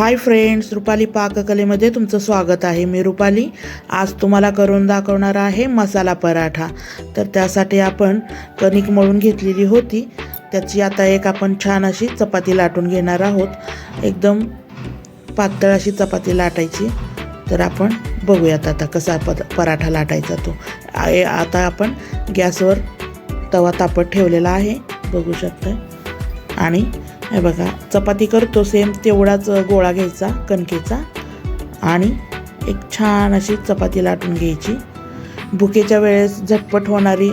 Hi friends Rupali पाककलेमध्ये तुमचं स्वागत आहे. मी रुपाली आज तुम्हाला करून दाखवणार आहे मसाला पराठा. तर त्यासाठी आपण कणिक मळून घेतलेली होती. त्याची आता एक आपण छान अशी चपाती लाटून घेणार आहोत. एकदम पातळ अशी चपाती लाटायची. तर आपण बघूयात आता कसा पद पराठा लाटायचा तो. आता आपण गॅसवर तवा तापत ठेवलेला आहे. बघू शकता आणि हे बघा चपाती करतो सेम तेवढाच गोळा घ्यायचा कणकेचा. आणि एक छान अशी चपाती लाटून घ्यायची. भुकेच्या वेळेस झटपट होणारी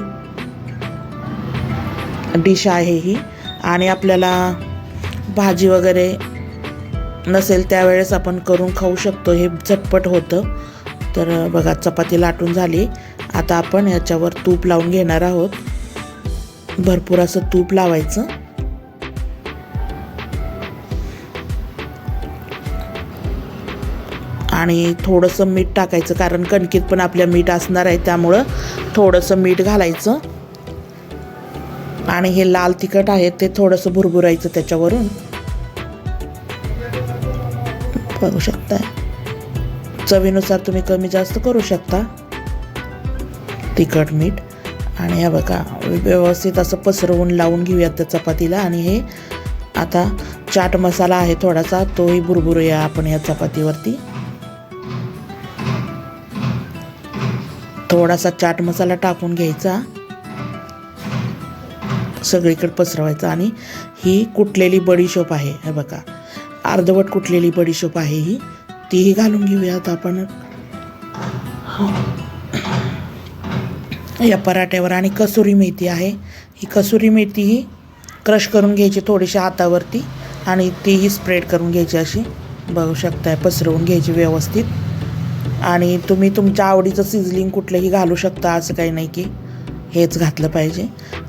डिश आहे ही. आणि आपल्याला भाजी वगैरे नसेल त्यावेळेस आपण करून खाऊ शकतो हे झटपट होतं. तर बघा चपाती लाटून झाली. आता आपण याच्यावर तूप लावून घेणार आहोत. भरपूर असं तूप लावायचं. आणि थोडंसं मीठ टाकायचं कारण कणकीत पण आपल्या मीठ असणार आहे त्यामुळं थोडंसं मीठ घालायचं. आणि हे लाल तिखट आहे ते थोडंसं भुरभुरायचं त्याच्यावरून. बघू शकता चवीनुसार तुम्ही कमी जास्त करू शकता. तिखट मीठ. आणि हे बघा व्यवस्थित असं पसरवून लावून घेऊयात त्या चपातीला. आणि हे आता चाट मसाला आहे थोडासा तोही बुरबुरूया आपण या चपातीवरती. थोडासा चाट मसाला टाकून घ्यायचा. सगळीकडे पसरवायचा आणि ही कुटलेली बडीशोप आहे. हे बघा. अर्धवट कुटलेली बडीशोप आहे ही. तीही घालून घेऊयात आपण. या पराठ्यावर आणि कसुरी मेथी आहे. ही कसुरी मेथी ही क्रश करून घ्यायची थोडीशी हातावरती आणि तीही स्प्रेड करून घ्यायची अशी. बघू शकताय पसरवून घ्यायची व्यवस्थित. आणि तुम्ही तुमच्या आवडीचं सिझलिंग कुठलंही घालू शकता असं काही नाही की हेच घातलं पाहिजे.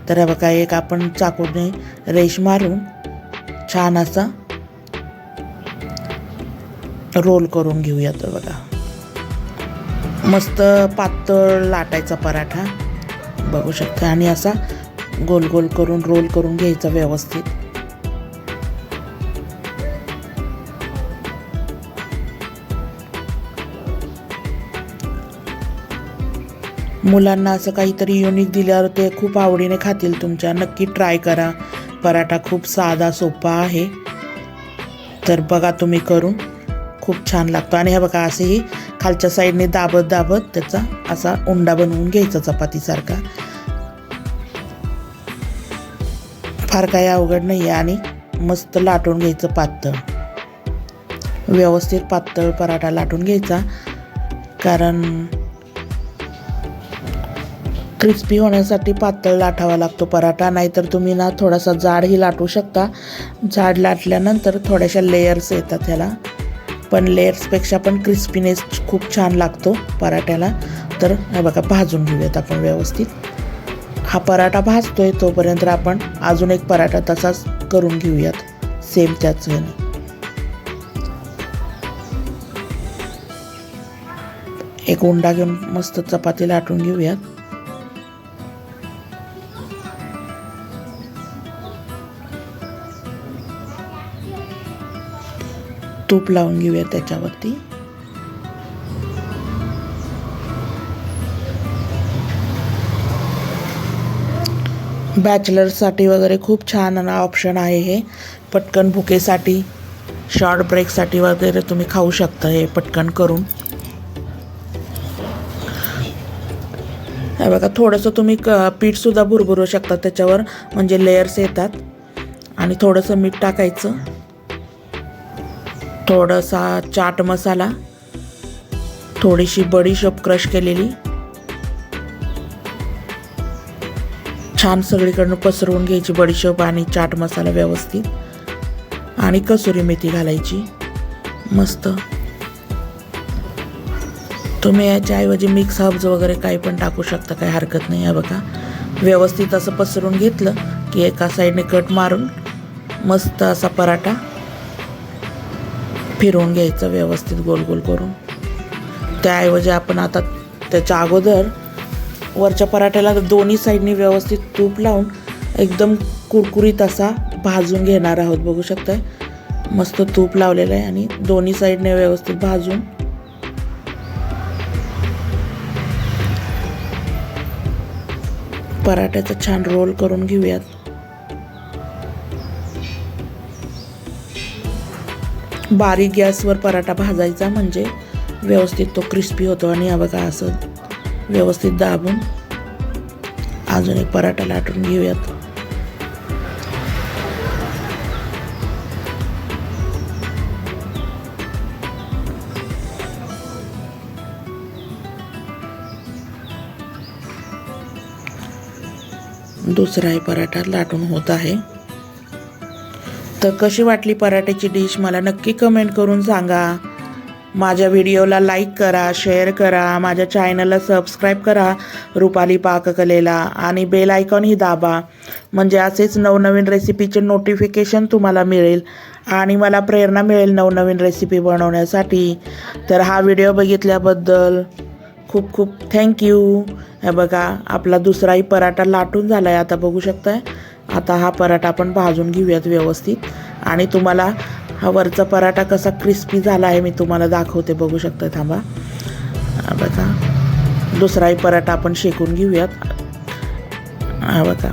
तर बघा एक आपण चाकूने रेश मारून छान असा रोल करून घेऊयात बघा. मस्त पातळ लाटायचा पराठा बघू शकता. आणि असा गोल गोल करून रोल करून घ्यायचा व्यवस्थित. मुलांना असं काहीतरी युनिक दिल्यावर ते खूप आवडीने खातील तुमच्या. नक्की ट्राय करा. पराठा खूप साधा सोपा आहे. तर बघा तुम्ही करून. खूप छान लागतो. आणि हे बघा असेही खालच्या साईडने दाबत दाबत त्याचा असा उंडा बनवून घ्यायचा चपातीसारखा. फार काही अवघड नाही आहे आणि मस्त लाटून घ्यायचं पातळ. व्यवस्थित पातळ पराठा लाटून घ्यायचा. कारण क्रिस्पी होण्यासाठी पातळ लाटावा लागतो पराठा. नाहीतर तुम्ही ना थोडासा जाडही लाटू शकता. जाड लाटल्यानंतर थोड्याशा लेयर्स येतात ह्याला. पण लेयर्सपेक्षा पण क्रिस्पीनेस खूप छान लागतो पराठ्याला. तर हे बघा भाजून घेऊयात आपण व्यवस्थित. हा पराठा भाजतोय तोपर्यंत आपण अजून एक पराठा तसाच करून घेऊयात. सेम त्याच ह्याने एक उंडा घेऊन मस्त चपाती लाटून घेऊयात. तूप लावून घेऊया त्याच्यावरती. बॅचलर्ससाठी वगैरे खूप छान ऑप्शन आहे हे. पटकन भुकेसाठी शॉर्ट ब्रेकसाठी वगैरे तुम्ही खाऊ शकता हे पटकन करून. हे बघा थोडंसं तुम्ही क पीठसुद्धा भुरभुरू शकता त्याच्यावर म्हणजे लेयर्स येतात. आणि थोडंसं मीठ टाकायचं. थोडासा चाट मसाला थोडीशी बडीशोप क्रश केलेली. छान सगळीकडनं पसरवून घ्यायची बडीशोप आणि चाट मसाला व्यवस्थित. आणि कसुरी मेथी घालायची. मस्त. तुम्ही याच्याऐवजी मिक्स हर्ब्स वगैरे काही पण टाकू शकता काही हरकत नाही आहे बघा. व्यवस्थित असं पसरून घेतलं की एका साईडने कट मारून मस्त असा पराठा फिरवून घ्यायचं व्यवस्थित गोल गोल करून. त्याऐवजी आपण आता त्याच्या अगोदर वरच्या पराठ्याला दोन्ही साईडनी व्यवस्थित तूप लावून एकदम कुरकुरीत असा भाजून घेणार आहोत. बघू शकताय? मस्त तूप लावलेलं आहे आणि दोन्ही साईडने व्यवस्थित भाजून. पराठ्याचा छान रोल करून घेऊयात. बारीक गॅसवर पराठा भाजायचा म्हणजे व्यवस्थित तो क्रिस्पी होतो आणि हा बघा असं व्यवस्थित दाबून अजून एक पराठा लाटून घेऊयात. दुसराही पराठा लाटून होत आहे. तर कशी वाटली पराठ्याची डिश मला नक्की कमेंट करून सांगा. माझ्या व्हिडिओला लाईक करा शेअर करा माझ्या चॅनलला सबस्क्राईब करा रुपाली पाककलेला. आणि बेल आयकॉनही दाबा. म्हणजे असेच नवनवीन रेसिपीचे नोटिफिकेशन तुम्हाला मिळेल आणि मला प्रेरणा मिळेल नवनवीन रेसिपी बनवण्यासाठी. तर हा व्हिडिओ बघितल्याबद्दल खूप खूप थँक्यू हे बघा आपला दुसराही पराठा लाटून झाला आहे आता बघू शकताय. आता हा पराठा आपण भाजून घेऊयात व्यवस्थित. आणि तुम्हाला हा वरचा पराठा कसा क्रिस्पी झाला आहे मी तुम्हाला दाखवते. बघू शकता थांबा. बघा. दुसराही पराठा आपण शेकून घेऊयात. हा बघा.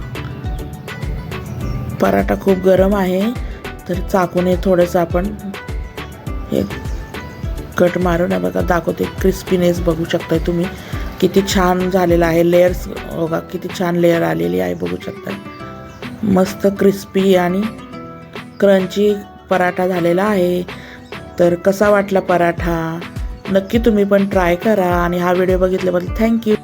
पराठा खूप गरम आहे. तर चाकूने थोडंसं आपण हे कट मारून आहे बघा दाखवते क्रिस्पीनेस बघू शकताय तुम्ही. किती छान झालेला आहे. लेयर्स बघा किती छान लेयर आलेली आहे. बघू शकता मस्त क्रिस्पी आणि क्रंची पराठा झालेला आहे. तर कसा वाटला पराठा? नक्की तुम्ही पण ट्राय करा आणि हा व्हिडिओ बघितल्याबद्दल थँक्यू